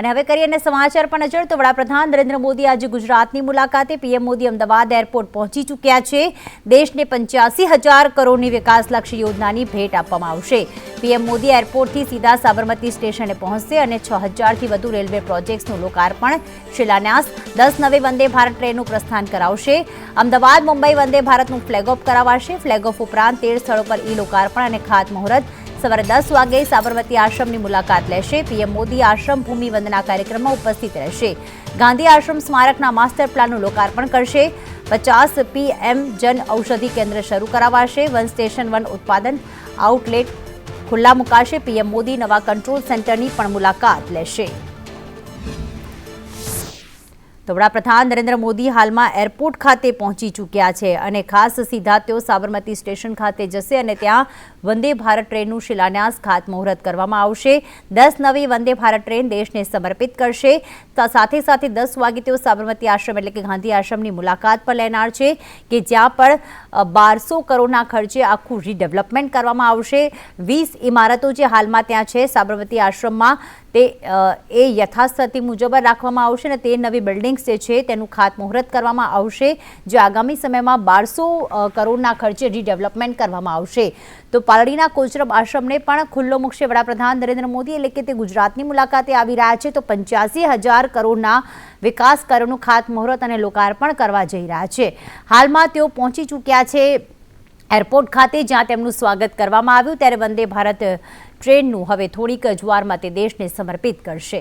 અને હવે કરીએ સમાચાર પર નજર તો વડાપ્રધાન નરેન્દ્ર મોદી આજે ગુજરાતની મુલાકાતે પીએમ મોદી અમદાવાદ એરપોર્ટ પહોંચી ચૂક્યા છે. દેશને પંચ્યાસી હજાર કરોડની વિકાસલક્ષી યોજનાની ભેટ આપવામાં આવશે. પીએમ મોદી એરપોર્ટથી સીધા સાબરમતી સ્ટેશને પહોંચશે અને છ હજારથી વધુ રેલવે પ્રોજેક્ટ્સનું લોકાર્પણ, શિલાન્યાસ, દસ નવી વંદે ભારત ટ્રેનનું પ્રસ્થાન કરાવશે. અમદાવાદ, મુંબઈ વંદે ભારતનું ફ્લેગ ઓફ કરાવાશે. ફ્લેગ ઓફ ઉપરાંત તેર સ્થળો પર ઈ લોકાર્પણ અને ખાતમુહૂર્ત સવારે દસ વાગે સાબરમતી આશ્રમની મુલાકાત લેશે. પીએમ મોદી આશ્રમ ભૂમિ વંદના કાર્યક્રમમાં ઉપસ્થિત રહેશે. ગાંધી આશ્રમ સ્મારકના માસ્ટર પ્લાનનું લોકાર્પણ કરશે. પચાસ પીએમ જન ઔષધિ કેન્દ્ર શરૂ કરાવાશે. વન સ્ટેશન, વન ઉત્પાદન આઉટલેટ ખુલ્લા મુકાશે. પીએમ મોદી નવા કંટ્રોલ સેન્ટરની પણ મુલાકાત લેશે. તો વડાપ્રધાન નરેન્દ્ર મોદી હાલમાં એરપોર્ટ ખાતે પહોંચી ચૂક્યા છે અને ખાસ સીધા તેઓ સાબરમતી સ્ટેશન ખાતે જશે અને ત્યાં વંદે ભારત ટ્રેનનું શિલાન્યાસ ખાતમુહૂર્ત કરવામાં આવશે. દસ નવી વંદે ભારત ટ્રેન દેશને સમર્પિત કરશે. સાથે સાથે દસ વાગે તેઓ સાબરમતી આશ્રમ એટલે કે ગાંધી આશ્રમની મુલાકાત પર લેનાર છે કે જ્યાં પણ બારસો કરોડના ખર્ચે આખું રીડેવલપમેન્ટ કરવામાં આવશે. વીસ ઇમારતો જે હાલમાં ત્યાં છે સાબરમતી આશ્રમમાં, તે એ યથાસ્થિતિ મુજબ રાખવામાં આવશે અને તે નવી બિલ્ડિંગ્સ જે છે તેનું ખાતમુહૂર્ત કરવામાં આવશે, જે આગામી સમયમાં બારસો કરોડના ખર્ચે રીડેવલપમેન્ટ કરવામાં આવશે. તો પાલડીના કોચરબ આશ્રમને પણ ખુલ્લો મૂકશે વડાપ્રધાન નરેન્દ્ર મોદી, એટલે કે તે ગુજરાતની મુલાકાતે આવી રહ્યા છે. તો પંચ્યાસી હજાર કરોડના વિકાસ કાર્યોનું ખાતમુહૂર્ત અને લોકાર્પણ કરવા જઈ રહ્યા છે. હાલમાં તેઓ પહોંચી ચૂક્યા છે એરપોર્ટ ખાતે, જ્યાં તેમનું સ્વાગત કરવામાં આવ્યું. ત્યારે વંદે ભારત ટ્રેનનું હવે થોડીક જ વારમાં તે દેશને સમર્પિત કરશે.